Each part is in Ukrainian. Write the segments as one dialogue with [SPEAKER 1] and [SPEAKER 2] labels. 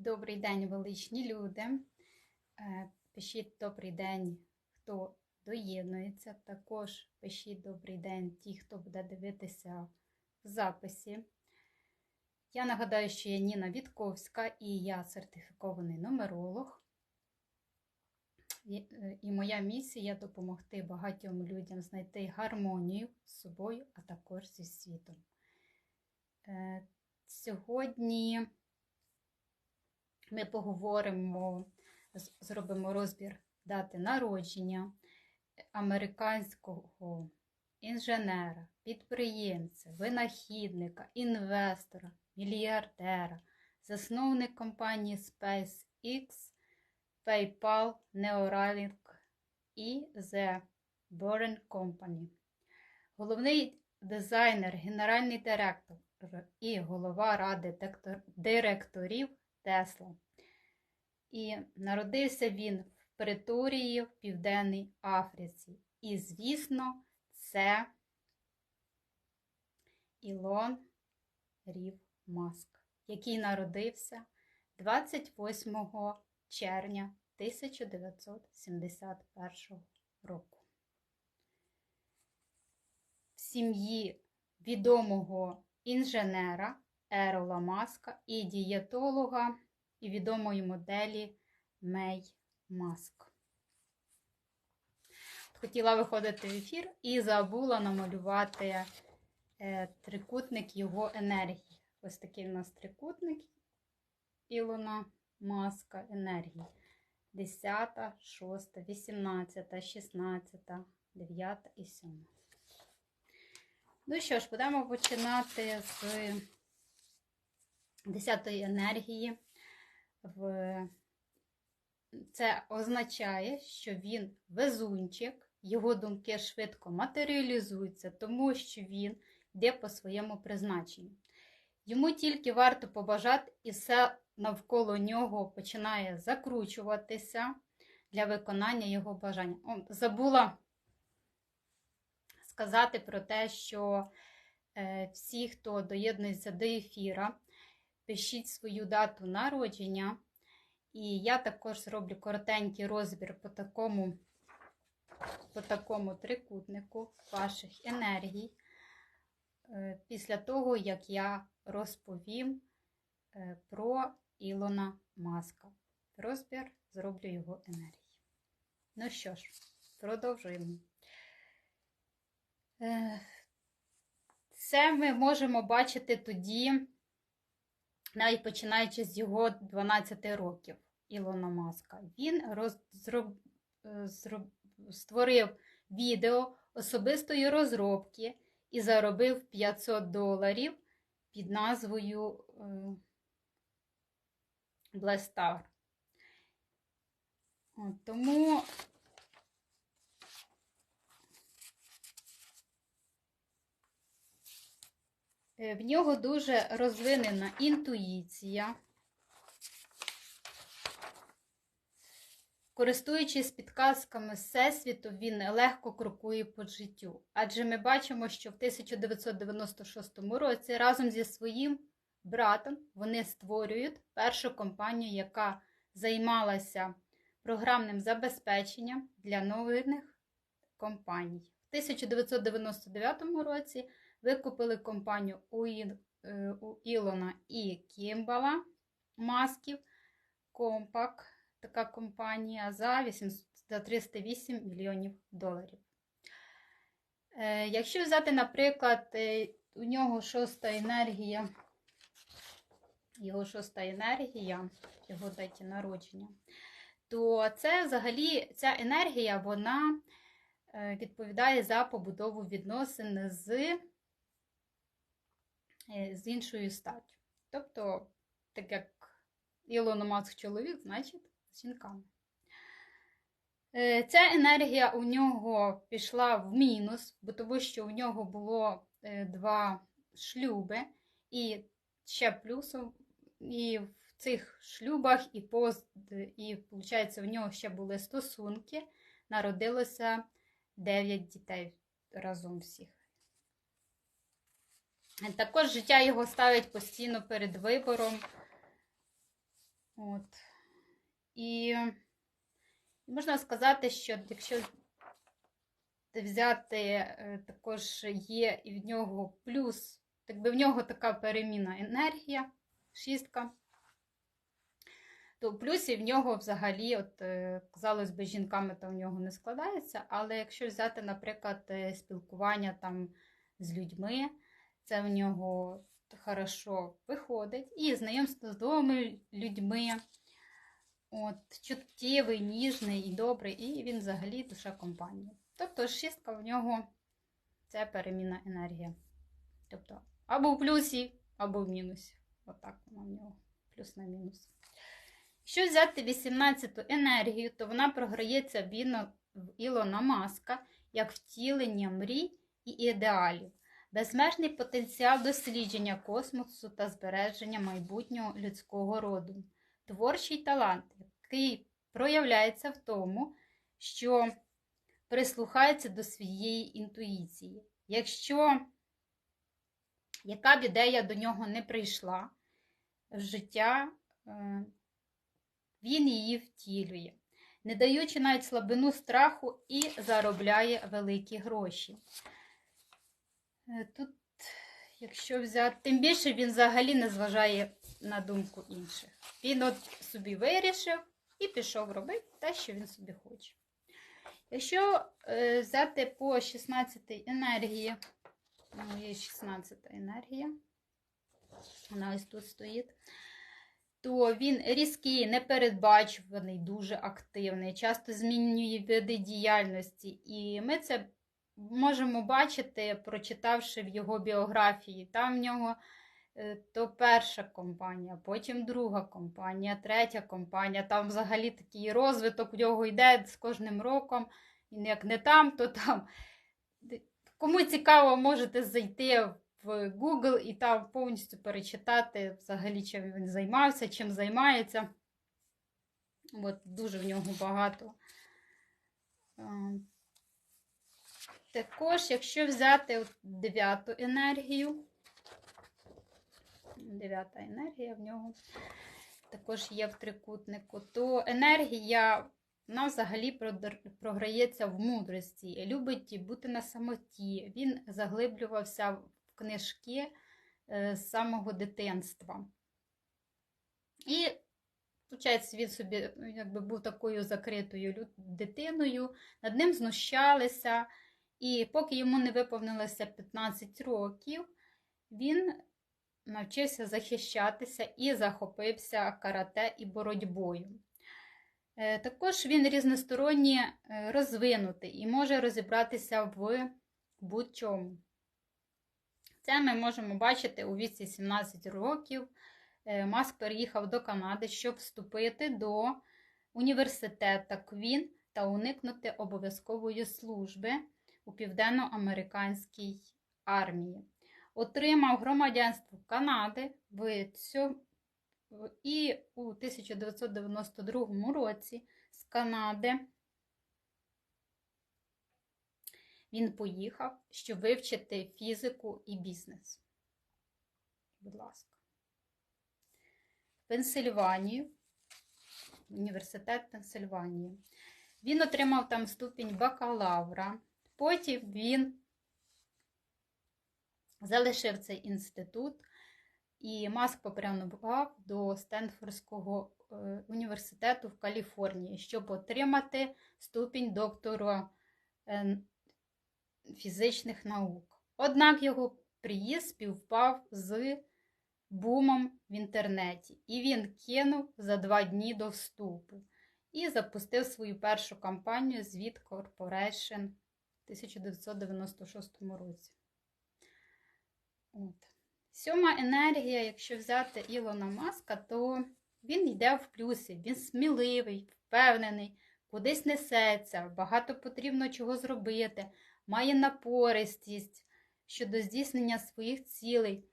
[SPEAKER 1] Добрий день, величні люди. Е, Пишіть добрий день, хто доєднується. Також пишіть добрий день ті, хто буде дивитися в записі. Я нагадаю, що я Ніна Вітковська і я сертифікований нумеролог. І, е, моя місія допомогти багатьом людям знайти гармонію з собою, а також зі світом. Е, Сьогодні ми поговоримо, зробимо розбір дати народження американського інженера, підприємця, винахідника, інвестора, мільярдера, засновник компанії SpaceX, PayPal, Neuralink і The Boring Company. Головний дизайнер, генеральний директор і голова ради директорів Тесла. І народився він в Преторії в Південній Африці. І, звісно, це Ілон Рів Маск, який народився 28 червня 1971 року. В сім'ї відомого інженера Ерола Маска і дієтолога і відомої моделі Мей Маск. Хотіла виходити в ефір і забула намалювати е, трикутник його енергії. Ось такий у нас трикутник Ілона Маска енергії. 10, 6, 18, 16, 9 і 7. Ну що ж, будемо починати з 10-ї енергії. В... Це означає, що він везунчик, його думки швидко матеріалізуються, тому що він йде по своєму призначенню. Йому тільки варто побажати, і все навколо нього починає закручуватися для виконання його бажання. О, забула сказати про те, що е, всі, хто доєднується до ефіра, пишіть свою дату народження. І я також зроблю коротенький розбір по такому, по такому трикутнику ваших енергій. е, Після того, як я розповім е, про Ілона Маска. Розбір зроблю його енергії. Ну що ж, продовжуємо. Е, Це ми можемо бачити тоді, навіть починаючи з його 12 років Ілона Маска. Він роз, е, зроб, створив відео особистої розробки і заробив 500 доларів під назвою е, Blestar. Тому В нього дуже розвинена інтуїція. Користуючись підказками Всесвіту, він легко крокує по життю. Адже ми бачимо, що в 1996 році разом зі своїм братом вони створюють першу компанію, яка займалася програмним забезпеченням для новинних компаній. В 1999 році викупили компанію у, Ін- е, у Ілона і Кімбала Масків Компак, така компанія за, 800 за 308 мільйонів доларів. Е, Якщо взяти, наприклад, е, у нього шоста енергія, його шоста енергія, його даті народження, то це взагалі ця енергія, вона відповідає за побудову відносин з з іншою статтю. Тобто, так як Ілон Маск чоловік, значить з жінками. Е, Ця енергія у нього пішла в мінус, бо тому що у нього було е, два шлюби, і ще плюсом, і в цих шлюбах, і пост, і виходить, у нього ще були стосунки, народилося 9 дітей разом всіх. Також життя його ставить постійно перед вибором От. І можна сказати, що якщо взяти е, також є і в нього плюс, так би в нього така переміна енергія, шістка, то в плюсі в нього взагалі, от, е, казалось би, жінками то в нього не складається, але якщо взяти, наприклад, е, спілкування там з людьми, це в нього хорошо виходить. І знайомство з новими людьми. От, Чуттєвий, ніжний і добрий, і він взагалі душа компанії. Тобто шістка в нього це перемінна енергія. Тобто, або в плюсі, або в мінусі. Отак вона в нього, плюс на мінус. Якщо взяти 18-ту енергію, то вона програється в Ілона Маска як втілення мрій і ідеалів, безмежний потенціал дослідження космосу та збереження майбутнього людського роду, творчий талант, який проявляється в тому, що прислухається до своєї інтуїції. Якщо яка б ідея до нього не прийшла в життя, е, він її втілює, не даючи навіть слабину страху і заробляє великі гроші. Е, Тут, якщо взяти, тим більше він взагалі не зважає на думку інших. Він от собі вирішив і пішов робити те, що він собі хоче. Якщо е, взяти по 16 енергії, ну, є 16 енергія, вона ось тут стоїть, то він різкий, непередбачуваний, дуже активний, часто змінює види діяльності. І ми це можемо бачити, прочитавши в його біографії. Там в нього е, то перша компанія, потім друга компанія, третя компанія. Там взагалі такий розвиток в нього йде з кожним роком. Він як не там, то там. Кому цікаво, можете зайти в Google і там повністю перечитати взагалі, чим він займався, чим займається. От, дуже в нього багато. Також, якщо взяти дев'яту енергію, дев'ята енергія в нього також є в трикутнику, то енергія вона взагалі програється в мудрості, любить бути на самоті. Він заглиблювався в книжки е, з самого дитинства. І, виходить, він собі ну, якби був такою закритою дитиною, над ним знущалися. І поки йому не виповнилося 15 років, він навчився захищатися і захопився карате і боротьбою. Е, Також він різносторонні е, розвинутий і може розібратися в будь-чому. Це ми можемо бачити у віці 17 років. Е, Маск переїхав до Канади, щоб вступити до університету Квін та уникнути обов'язкової служби у південноамериканській армії. Отримав громадянство Канади і у 1992 році з Канади він поїхав, щоб вивчити фізику і бізнес. Будь ласка. В Пенсильванію, університет Пенсильванії. Він отримав там ступінь бакалавра. Потім він залишив цей інститут. І Маск попрямував до Стенфордського е, університету в Каліфорнії, щоб отримати ступінь доктора е, фізичних наук. Однак його приїзд співпав з бумом в інтернеті, і він кинув за два дні до вступу і запустив свою першу кампанію Звіт Corporation 1996 році. От. Сьома енергія, якщо взяти Ілона Маска, то він йде в плюсі, він сміливий, впевнений, кудись несеться, багато потрібно чого зробити, має напористість щодо здійснення своїх цілей,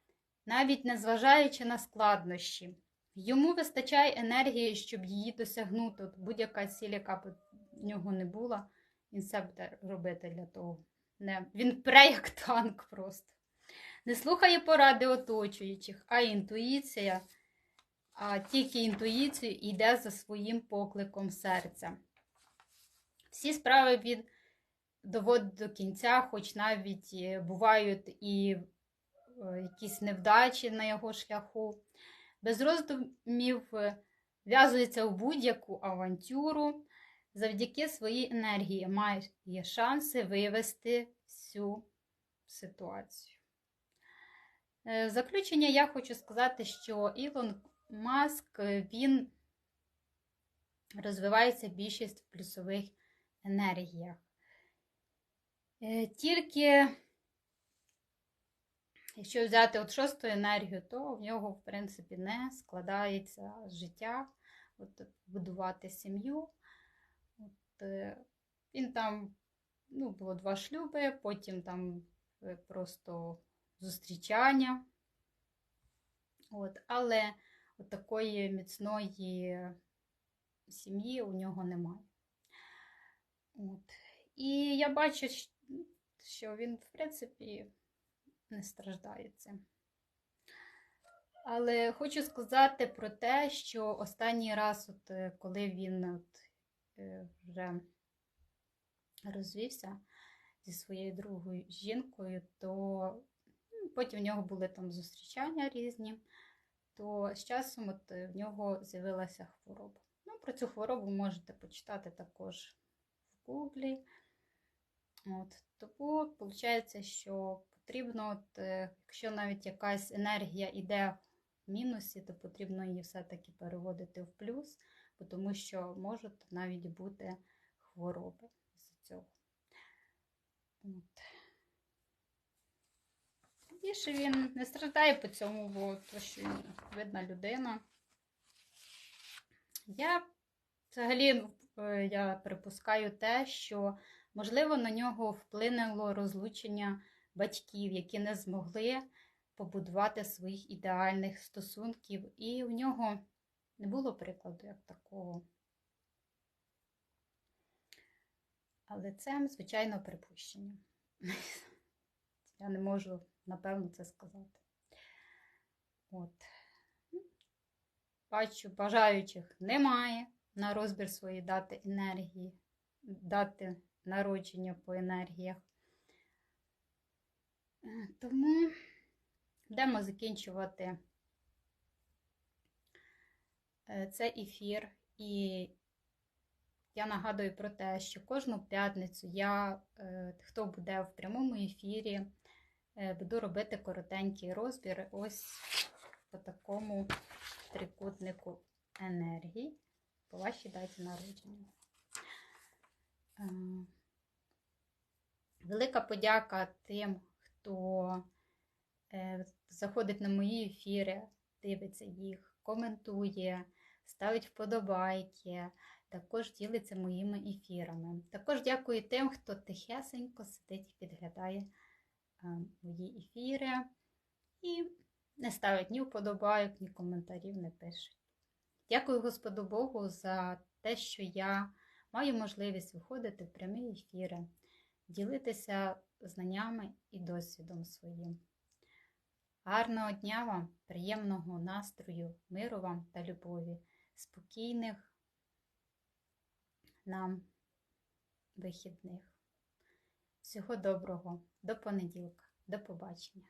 [SPEAKER 1] навіть незважаючи на складнощі. Йому вистачає енергії, щоб її досягнути. Будь-яка ціль, яка б в нього не була, він все буде робити для того. Не, він пре як танк просто. Не слухає поради оточуючих, а інтуїція а тільки інтуїцією і йде за своїм покликом серця. Всі справи він доводить до кінця, хоч навіть е, бувають і е, якісь невдачі на його шляху. Без роздумів е, в'язується в будь-яку авантюру, завдяки своїй енергії має шанси вивести всю ситуацію. Е, В заключення я хочу сказати, що Ілон Маск е, він розвивається більшість в плюсових енергіях. Е, Тільки, якщо взяти от шосту енергію, то в нього, в принципі, не складається життя, от, будувати сім'ю. Е, він там, ну, було два шлюби, потім там е, просто зустрічання. От, але от такої міцної сім'ї у нього немає. От. І я бачу, що він, в принципі, не страждає цим. Але хочу сказати про те, що останній раз, от, коли він от, вже розвівся зі своєю другою жінкою, то ну, потім в нього були там зустрічання різні, то з часом от, е, в нього з'явилася хвороба. Ну, про цю хворобу можете почитати також в Гуглі. От, тому виходить, що потрібно, от, е, якщо навіть якась енергія йде в мінусі, то потрібно її все-таки переводити в плюс, тому що можуть навіть бути хвороби з цього. От. Більше він не страждає по цьому, бо то, що він видна людина. Я взагалі е, я припускаю те, що можливо на нього вплинуло розлучення батьків, які не змогли побудувати своїх ідеальних стосунків, і в нього не було прикладу як такого. Але це, звичайно, припущення. Я не можу, напевно, це сказати. От. Бачу, бажаючих немає на розбір своєї дати енергії, дати народження по енергіях. Е, Тому будемо закінчувати е, цей ефір. І я нагадую про те, що кожну п'ятницю я, е, хто буде в прямому ефірі, е, буду робити коротенький розбір ось по такому трикутнику енергії по вашій даті народження. Е, Велика подяка тим, хто заходить на мої ефіри, дивиться їх, коментує, ставить вподобайки, також ділиться моїми ефірами. Також дякую тим, хто тихесенько сидить і підглядає е, мої ефіри і не ставить ні вподобайок, ні коментарів, не пишуть. Дякую Господу Богу за те, що я маю можливість виходити в прямі ефіри, ділитися знаннями і досвідом своїм. Гарного дня вам, приємного настрою, миру вам та любові, спокійних нам вихідних. Всього доброго, до понеділка, до побачення.